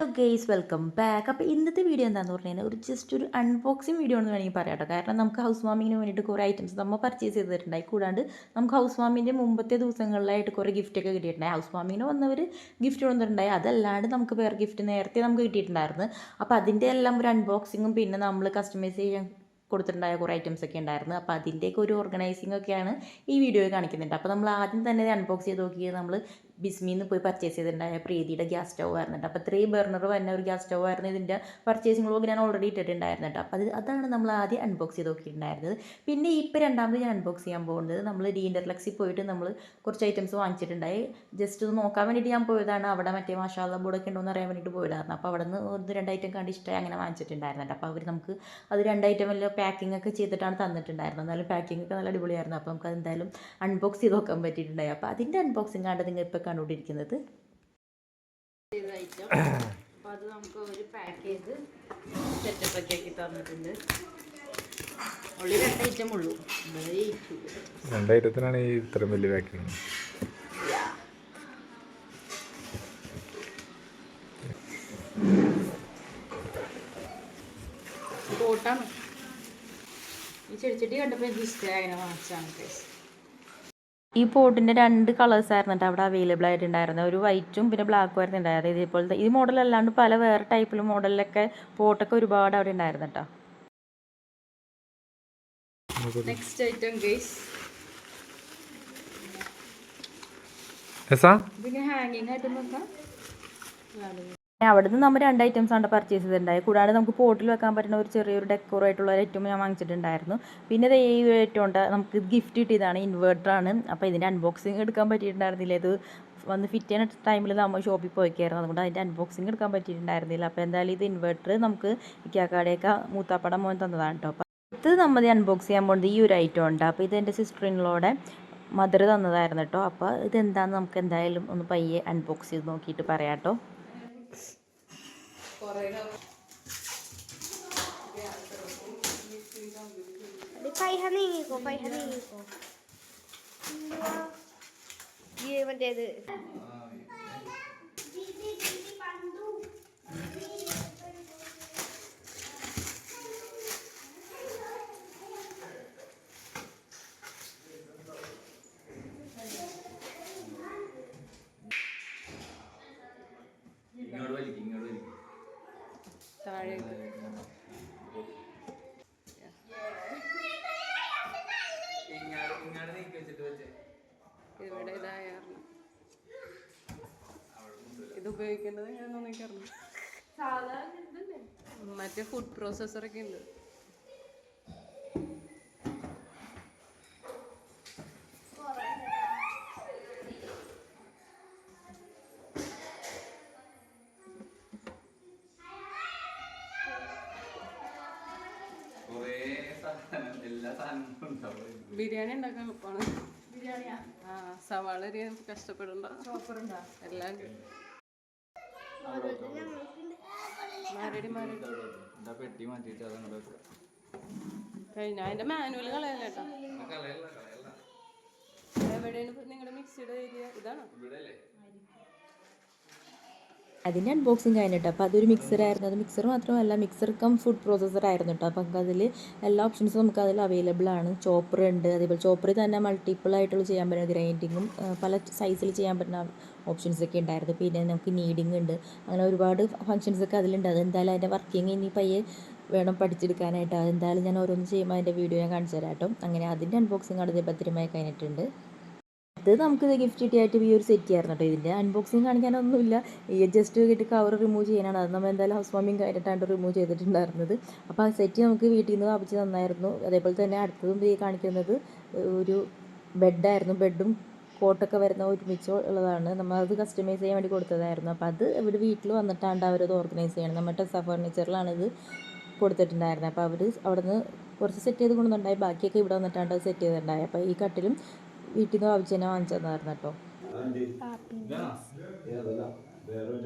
Guys welcome back അപ്പോൾ ഇന്നത്തെ video എന്താണെന്ന് പറഞ്ഞു കഴിഞ്ഞാൽ ഒരു ജസ്റ്റ് ഒരു അൺബോക്സിങ് വീഡിയോ എന്ന് വേണമെങ്കിൽ പറയാം കേട്ടോ. കാരണം നമുക്ക് ഹൗസ് വാമിങ്ങിന് വേണ്ടിയിട്ട് കുറേ ഐറ്റംസ് നമ്മൾ പർച്ചേസ് ചെയ്തിട്ടുണ്ടായി. കൂടാണ്ട് നമുക്ക് ഹൗസ് വാമിന്റെ മുമ്പത്തെ ദിവസങ്ങളിലായിട്ട് കുറേ ഗിഫ്റ്റൊക്കെ കിട്ടിയിട്ടുണ്ടായി. ഹൗസ് വാമിങ്ങിന് വന്നവർ ഗിഫ്റ്റ് കൊണ്ടുണ്ടായി അതല്ലാണ്ട് നമുക്ക് വേറെ ഗിഫ്റ്റ് നേരത്തെ നമുക്ക് കിട്ടിയിട്ടുണ്ടായിരുന്നു. അപ്പോൾ അതിന്റെ എല്ലാം ഒരു അൺബോക്സിങ്ങും പിന്നെ നമ്മൾ കസ്റ്റമൈസ് ചെയ്യാൻ കൊടുത്തിട്ടുണ്ടായ കുറേ ഐറ്റംസ് ഒക്കെ ഉണ്ടായിരുന്നു. അപ്പോൾ അതിന്റെയൊക്കെ ഒരു ഓർഗനൈസിംഗ് ഒക്കെയാണ് ഈ വീഡിയോയിൽ കാണിക്കുന്നുണ്ട്. അപ്പോൾ നമ്മൾ ആദ്യം തന്നെ അൺബോക്സ് ചെയ്ത് നോക്കിയത് നമ്മൾ ബിസ്മിന്ന് പോയി പർച്ചേസ് ചെയ്തിട്ടുണ്ടായ പ്രീതിയുടെ ഗ്യാസ് സ്റ്റവ് ആയിരുന്നു അപ്പോൾ ത്രീ ബർണർ വരുന്ന ഒരു ഗ്യാസ് സ്റ്റവ് ആയിരുന്നു. ഇതിന്റെ പർച്ചേസിംഗ് വ്ളോഗ് ഞാൻ ഓൾറെഡി ഇട്ടിട്ടുണ്ടായിരുന്നു അപ്പോൾ അത് അതാണ് നമ്മൾ ആദ്യം അൺബോക്സ് ചെയ്ത് നോക്കിയിട്ടുണ്ടായിരുന്നത്. പിന്നെ ഇപ്പോൾ രണ്ടാമത് ഞാൻ അൺബോക്സ് ചെയ്യാൻ പോകുന്നത് നമ്മൾ ഡി ഇന്റർലക്സിൽ പോയിട്ട് നമ്മൾ കുറച്ച് ഐറ്റംസ് വാങ്ങിച്ചിട്ടുണ്ടായി. ജസ്റ്റ് ഒന്ന് നോക്കാൻ വേണ്ടിയിട്ട് ഞാൻ പോയതാണ്. അവിടെ മറ്റേ മഷാല ബോർഡൊക്കെ ഉണ്ടോ എന്ന് അറിയാൻ വേണ്ടിയിട്ട് പോയതായിരുന്നു. അപ്പോൾ അവിടെ നിന്ന് ഒന്ന് രണ്ട് ഐറ്റം കണ്ട് ഇഷ്ടമായി അങ്ങനെ വാങ്ങിച്ചിട്ടുണ്ടായിരുന്നു അപ്പോൾ അവർ നമുക്ക് അത് രണ്ട് ഐറ്റം എല്ലാം പാക്കിംഗ് ഒക്കെ ചെയ്തിട്ടാണ് തന്നിട്ടുണ്ടായിരുന്നത്. എന്നാലും പാക്കിംഗ് ഒക്കെ നല്ല അടിപൊളിയായിരുന്നു. അപ്പോൾ നമുക്ക് എന്തായാലും അൺബോക്സ് ചെയ്ത് നോക്കാൻ പറ്റിയിട്ടുണ്ടായി. അപ്പോൾ അതിന്റെ അൺബോക്സിംഗ് ആണ് നിങ്ങൾ ഇപ്പോൾ കണ്ടുകൊണ്ടിരിക്കുന്നത് ചെയ്ത അപ്പോൾ അത് നമുക്ക് ഒരു പാക്കേജ് ചെയ്ത് സെറ്റപ്പ് ഒക്കെ ആക്കി തന്നിട്ടുണ്ട്. ഉള്ളി രണ്ട് ഐറ്റം ഉള്ളൂ. രണ്ടായിരത്തിനാണ് ഈ ഇത്രയും വലിയ പാക്കിങ് കോട്ടാണ് ഈ ചെടിച്ചട്ടി കണ്ടപ്പോൾ എനിക്ക് ഇഷ്ടമായി അങ്ങനെ വാങ്ങിച്ചാണ് കേസ് ഈ പോട്ടിന്റെ രണ്ട് കളേഴ്സ് ആയിരുന്നു കേട്ടോ അവിടെ അവൈലബിൾ ആയിട്ടുണ്ടായിരുന്നത് ഒരു വൈറ്റും പിന്നെ ബ്ലാക്കും ആയിരുന്നു ഉണ്ടായത് ഇതേപോലത്തെ ഈ മോഡൽ അല്ലാണ്ട് പല വേറെ ടൈപ്പിലും മോഡലിലൊക്കെ പോട്ടൊക്കെ ഒരുപാട് അവിടെ ഉണ്ടായിരുന്നു കേട്ടോ നെക്സ്റ്റ് ഐറ്റം ഗേസ് എസാ? ഇതിങ്ങനെ ഹാങ്ങിങ് ആയിട്ട് നോക്കാം. അവിടെ നിന്ന് നമ്മൾ രണ്ട് ഐറ്റംസ് ആണ് പർച്ചേസ് ചെയ്തിട്ടുണ്ടായത്. കൂടാതെ നമുക്ക് പോട്ടിൽ വെക്കാൻ പറ്റുന്ന ഒരു ചെറിയൊരു ഡെക്കോറേറ്റുള്ള ഒരു ഐറ്റം ഞാൻ വാങ്ങിച്ചിട്ടുണ്ടായിരുന്നു. പിന്നെ ഈ ഐറ്റം ഉണ്ട്. നമുക്ക് ഗിഫ്റ്റ് കിട്ടിയതാണ് ഇൻവേർട്ടർ ആണ്. അപ്പോൾ ഇതിന്റെ അൺബോക്സിങ് എടുക്കാൻ പറ്റിയിട്ടുണ്ടായിരുന്നില്ല. ഇത് വന്ന് ഫിറ്റ് ചെയ്യുന്ന ടൈമിൽ നമ്മൾ ഷോപ്പിൽ പോയിക്കായിരുന്നു. അതുകൊണ്ട് അതിന്റെ അൺബോക്സിങ് എടുക്കാൻ പറ്റിയിട്ടുണ്ടായിരുന്നില്ല. അപ്പോൾ എന്തായാലും ഇത് ഇൻവേർട്ടർ നമുക്ക് ഇക്കാക്കാടെയൊക്കെ മൂത്താപ്പട മോൻ തന്നതാണ് കേട്ടോ ഇത് നമ്മൾ അൺബോക്സ് ചെയ്യാൻ പോകുന്നത് ഈ ഒരു ഐറ്റം ഉണ്ട്. അപ്പോൾ ഇത് എന്റെ സിസ്റ്ററിനോടെ മദർ തന്നതായിരുന്നു കേട്ടോ അപ്പോൾ ഇതെന്താണെന്ന് നമുക്ക് എന്തായാലും ഒന്ന് പയ്യെ അൺബോക്സ് ചെയ്ത് നോക്കിയിട്ട് പറയാം കേട്ടോ 파이하는 이거 파이하는 이거 이게 문제들 ഇത് ഉപയോഗിക്കേണ്ടത് ഞാൻ അറിഞ്ഞു മറ്റേ ഫുഡ് പ്രോസസ്സറൊക്കെ ഉണ്ട്. ബിരിയാണി ഉണ്ടാക്കാൻ എളുപ്പമാണ് ആ സവാള അരിയാൻ കഷ്ടപ്പെടണ്ട. എല്ലാം പെട്ടി കഴിഞ്ഞ അതിന്റെ മാനുവൽ കളയല്ല കേട്ടോ? എവിടെയാണ് നിങ്ങളുടെ മിക്സിയുടെ ഏരിയ ഇതാണോ? അതിന്റെ അൺബോക്സിങ് കഴിഞ്ഞിട്ട് അപ്പോൾ അതൊരു മിക്സർ ആയിരുന്നു. അത് മിക്സർ മാത്രമല്ല മിക്സർ കം ഫുഡ് പ്രോസസ്സർ ആയിരുന്നു കേട്ടോ അപ്പോൾ അതിൽ എല്ലാ ഓപ്ഷൻസും നമുക്ക് അതിൽ അവൈലബിൾ ആണ്. ചോപ്പർ ഉണ്ട്. അതേപോലെ ചോപ്പറിൽ തന്നെ മൾട്ടിപ്പിൾ ആയിട്ടുള്ള ചെയ്യാൻ പറ്റുന്ന ഗ്രൈൻഡിങ്ങും പല സൈസിൽ ചെയ്യാൻ പറ്റുന്ന ഓപ്ഷൻസ് ഒക്കെ ഉണ്ടായിരുന്നു. പിന്നെ നമുക്ക് നീഡിങ് ഉണ്ട്. അങ്ങനെ ഒരുപാട് ഫങ്ഷൻസ് ഒക്കെ അതിലുണ്ട്. അത് എന്തായാലും അതിന്റെ വർക്കിംഗ് ഇനി പയ്യെ വേണം പഠിച്ചെടുക്കാനായിട്ട്. അതെന്തായാലും ഞാൻ ഓരോന്ന് ചെയ്യുമ്പോൾ അതിന്റെ വീഡിയോ ഞാൻ കാണിച്ചു തരാം കേട്ടോ അങ്ങനെ അതിന്റെ അൺബോക്സിങ് അടുത്ത് ഭദ്രമായി കഴിഞ്ഞിട്ടുണ്ട്. ഇത് നമുക്ക് ഗിഫ്റ്റ് കിട്ടിയായിട്ട് ഈ ഒരു സെറ്റ് ആയിരുന്നു കേട്ടോ ഇതിന്റെ അൺബോക്സിങ് കാണിക്കാനൊന്നുമില്ല. ജസ്റ്റ് കിട്ടി കവർ റിമൂവ് ചെയ്യാനാണ്. അത് നമ്മൾ എന്തായാലും ഹൗസ് വാമിങ് കഴിഞ്ഞിട്ടാണ് റിമൂവ് ചെയ്തിട്ടുണ്ടായിരുന്നത്. അപ്പോൾ ആ സെറ്റ് നമുക്ക് വീട്ടിൽ നിന്ന് വാപ്പിച്ച് തന്നായിരുന്നു. അതേപോലെ തന്നെ അടുത്തതും കാണിക്കുന്നത് ഒരു ബെഡായിരുന്നു ബെഡും കോട്ടൊക്കെ വരുന്ന ഒരുമിച്ച് ഉള്ളതാണ്. നമ്മൾ അത് കസ്റ്റമൈസ് ചെയ്യാൻ വേണ്ടി കൊടുത്തതായിരുന്നു. അപ്പോൾ അത് ഇവിടെ വീട്ടിൽ വന്നിട്ടാണ് അവരത് ഓർഗനൈസ് ചെയ്യണം നമ്മുടെ ടെസ ഫർണിച്ചറിലാണ് ഇത് കൊടുത്തിട്ടുണ്ടായിരുന്നത്. അപ്പോൾ അവർ അവിടെ നിന്ന് കുറച്ച് സെറ്റ് ചെയ്ത് കൊണ്ടുവന്നുണ്ടായി ബാക്കിയൊക്കെ ഇവിടെ വന്നിട്ടാണ് അത് സെറ്റ് ചെയ്തിട്ടുണ്ടായി അപ്പോൾ ഈ കട്ടിലും വീട്ടിൽ നിന്ന് വാപ്പിച്ച് തന്നെ വാങ്ങിച്ചു തന്നായിരുന്നു കേട്ടോ വേറൊരു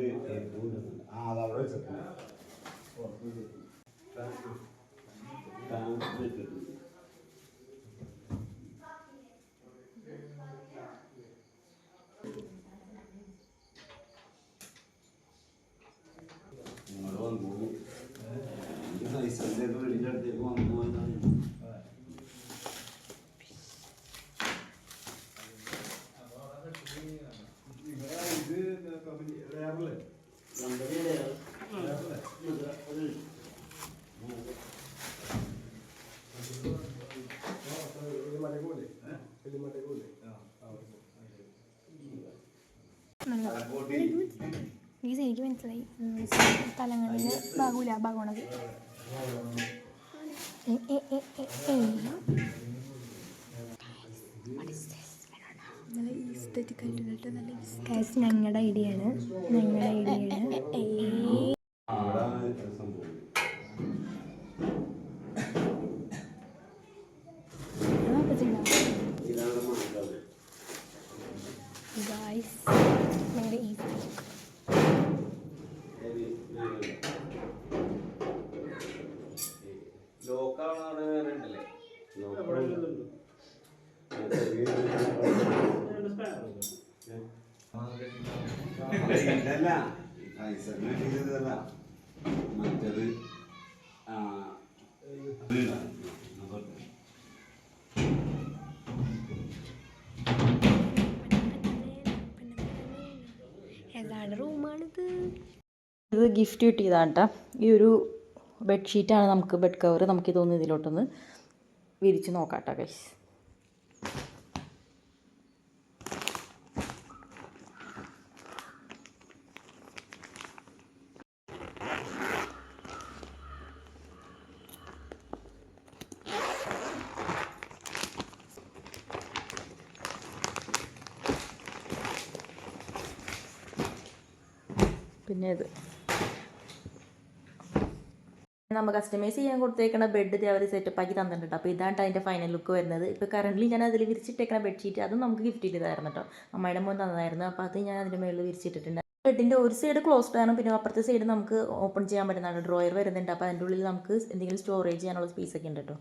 ഈ എനിക്ക് മനസ്സിലായി സ്ഥലങ്ങളിൽ ഭാഗമില്ല ഭാഗമാണത് ഏ, ഏ, ഏ, ഏ, ഏ. നല്ല aesthetic ആയിട്ട് കേട്ടോ, നല്ല Guys, ഞങ്ങളുടെ ഐഡിയ ആണ് ഞങ്ങളുടെ ഐഡിയ ആണ് അവിടാണ് സംഭവം ഇതാണ് മനസ്സിലാവുന്നത് ഗായ്സ് ഞങ്ങളുടെ aesthetic. ലോക്കാണ് അവിടെ വേറെ ഉണ്ടല്ലേ ഇതല്ല ഐസറിനെ ചെയ്തതല്ല മറ്റത് ആ ഇതിടാ. അങ്ങോട്ട്. ഏതാണ് റൂമാണിത് ഇത് ഗിഫ്റ്റ് കിട്ടിയതാണ് കേട്ടോ ഈ ഒരു ബെഡ്ഷീറ്റാണ് നമുക്ക് ബെഡ് കവർ നമുക്ക് ഇതൊന്ന് ഇതിലോട്ടൊന്ന് വിരിച്ച് നോക്കാം കേട്ടോ ഗൈസ് പിന്നെ ഇത് നമ്മൾ കസ്റ്റമൈസ് ചെയ്യാൻ കൊടുത്തേക്കണ ബെഡ് അവർ സെറ്റപ്പ് ആക്കി തന്നിട്ടുണ്ട്. അപ്പോൾ ഇതാണ് അതിന്റെ ഫൈനൽ ലുക്ക് വരുന്നത്. ഇപ്പോൾ കറന്റ് ഞാൻ അതിൽ വിരിച്ചിട്ടേക്കണ ബെഡ്ഷീറ്റ് അതും നമുക്ക് ഗിഫ്റ്റ് ചെയ്തതായിരുന്നു കേട്ടോ അമ്മയുടെ മോൻ തന്നതായിരുന്നു. അപ്പോൾ അത് ഞാൻ അതിന്റെ മുകളിൽ വിരിച്ചിട്ടിട്ടുണ്ട്. ബെഡിന്റെ ഒരു സൈഡ് ക്ലോസ്ഡ് ആണ്. പിന്നെ അപ്പുറത്തെ സൈഡ് നമുക്ക് ഓപ്പൺ ചെയ്യാൻ പറ്റുന്നതാണ് ഡ്രോയർ വരുന്നുണ്ട്. അപ്പോൾ അതിന്റെ ഉള്ളിൽ നമുക്ക് എന്തെങ്കിലും സ്റ്റോറേജ് ചെയ്യാനുള്ള സ്പേസ് ഒക്കെ ഉണ്ട് കേട്ടോ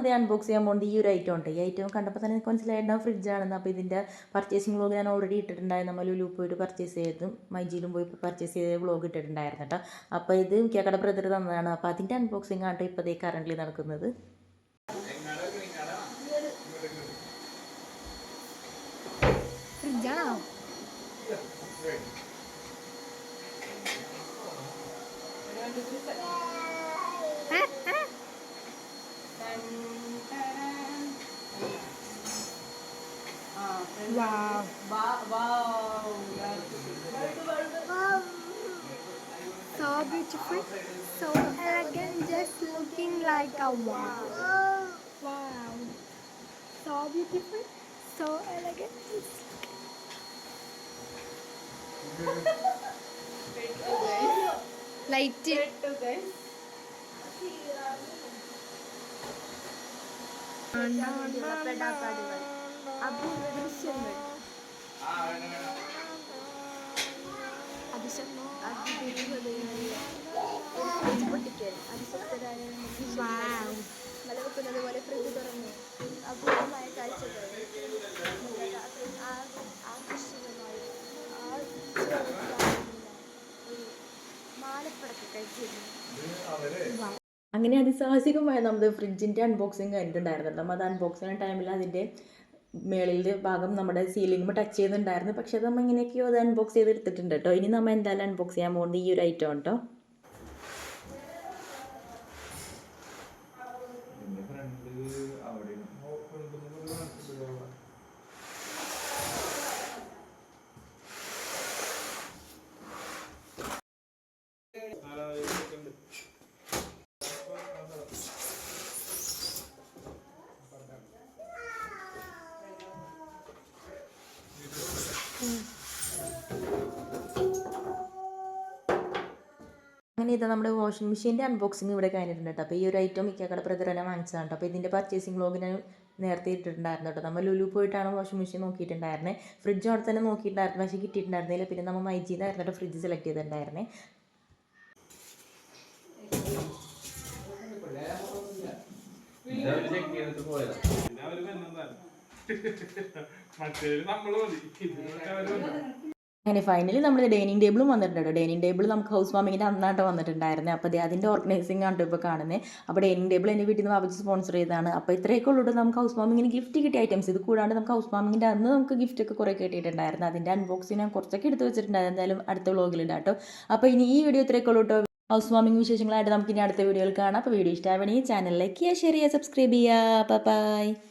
നമ്മൾ അൺബോക്സ് ചെയ്യാൻ പോകുന്നത് ഈ ഒരു ഐറ്റം ഉണ്ട്. ഈ ഐറ്റം കണ്ടപ്പോൾ തന്നെ എനിക്ക് മനസ്സിലായിട്ടുണ്ടാവും ഫ്രിഡ്ജാണെന്ന് അപ്പോൾ ഇതിന്റെ പർച്ചേസിംഗ് വ്ളോഗ് ഞാൻ ഓൾറെഡി ഇട്ടിട്ടുണ്ടായിരുന്നു. നമ്മൾ ലുലു പോയിട്ട് പർച്ചേസ് ചെയ്തും മൈജിയിലും പോയി പർച്ചേസ് ചെയ്ത വ്ളോഗ് ഇട്ടിട്ടുണ്ടായിരുന്നു കേട്ടോ. അപ്പോൾ ഇത് കേക്കട ബ്രദർ തന്നതാണ്. അപ്പോൾ അതിന്റെ അൺബോക്സിംഗ് ആണ് ഇപ്പോൾ ഇതേ കറന്റ് നടക്കുന്നത്. ഫ്രിഡ്ജാണോ So beautiful, so elegant, just looking like a wow. Wow. So beautiful, so elegant. Light it. അങ്ങനെ അതിസാഹസികമായ നമ്മുടെ ഫ്രിഡ്ജിന്റെ അൺബോക്സിങ് കഴിഞ്ഞിട്ടുണ്ടായിരുന്നു നമ്മൾ അത് അൺബോക്സ് ചെയ്യുന്ന ടൈമിൽ അതിന്റെ മേളിലെ ഭാഗം നമ്മുടെ സീലിംഗ് ടച്ച് ചെയ്യുന്നുണ്ടായിരുന്നു. പക്ഷെ അത് നമ്മൾ ഇങ്ങനെയൊക്കെയോ അത് അൺബോക്സ് ചെയ്ത് എടുത്തിട്ടുണ്ട് കേട്ടോ ഇനി നമ്മൾ എന്തായാലും അൺബോക്സ് ചെയ്യാൻ പോകുന്നത് ഈ ഒരു ഐറ്റം കേട്ടോ അങ്ങനെ ഇത് നമ്മുടെ വാഷിംഗ് മെഷീന്റെ അൺബോക്സിങ് ഇവിടെ കഴിഞ്ഞിട്ടുണ്ട് അപ്പോൾ ഈ ഒരു ഐറ്റം മിക്കക്കട തന്നെ വാങ്ങിച്ചതാണ് കേട്ടോ. അപ്പോൾ ഇതിന്റെ പർച്ചേസിങ് ബ്ലോഗ് ഞാൻ നേരത്തെ ഇട്ടിട്ടുണ്ടായിരുന്നു കേട്ടോ. നമ്മൾ ലുലു പോയിട്ടാണ് വാഷിംഗ് മെഷീൻ നോക്കിയിട്ടുണ്ടായിരുന്നത് ഫ്രിഡ്ജ് അവിടെ തന്നെ നോക്കിയിട്ടുണ്ടായിരുന്നു. പക്ഷേ കിട്ടിയിട്ടുണ്ടായിരുന്നില്ല. പിന്നെ നമ്മൾ മൈജിന്നായിരുന്നു കേട്ടോ ഫ്രിഡ്ജ് സെലക്ട് ചെയ്തിട്ടുണ്ടായിരുന്നേ. മറ്റേ നമ്മൾ മതി. അങ്ങനെ ഫൈനലി നമ്മൾ ഡൈനിങ് ടേബിളും വന്നിട്ടുണ്ട് ഡൈനിങ് ടേബിൾ നമുക്ക് ഹൗസ് വാമിങ്ങിന്റെ അന്നായിട്ട് വന്നിട്ടുണ്ടായിരുന്നു അപ്പോൾ അതിന്റെ ഓർഗനൈസിംഗ് ആണ് ഇപ്പോൾ കാണുന്നത് അപ്പോൾ ഡൈനിങ് ടേബിൾ എന്റെ വീട്ടിൽ നിന്ന് വാങ്ങിച്ച് സ്പോൺസർ ചെയ്തതാണ്. അപ്പോൾ ഇത്രയൊക്കെ ഉള്ളൂ നമുക്ക് ഹൗസ് വാമിങ്ങിന് ഗിഫ്റ്റ് കിട്ടിയ ഐറ്റംസ് ഇത് കൂടാണ്ട് നമുക്ക് ഹൗസ് വാമിങ്ങിന്റെ അന്ന് നമുക്ക് ഗിഫ്റ്റ് ഒക്കെ കുറേ കിട്ടിയിട്ടുണ്ടായിരുന്നു അതിന്റെ അൺബോക്സിങ് ഞാൻ കുറച്ചൊക്കെ എടുത്ത് വെച്ചിട്ടുണ്ടായിരുന്നു. എന്തായാലും അടുത്ത വ്ളോഗിലിടാം കേട്ടോ അപ്പോൾ ഇനി ഈ വീഡിയോ ഇത്രയൊക്കെ ഉള്ളൂ കേട്ടോ ഹൗസ് വാമിംഗ് വിശേഷങ്ങളായിട്ട് നമുക്ക് ഇനി അടുത്ത വീഡിയോയിൽ കാണാം. അപ്പോൾ വീഡിയോ ഇഷ്ടമാവണമെങ്കിൽ ചാനൽ ലൈക്ക് ഷെയർ ചെയ്യുക സബ്സ്ക്രൈബ് ചെയ്യുക ബൈ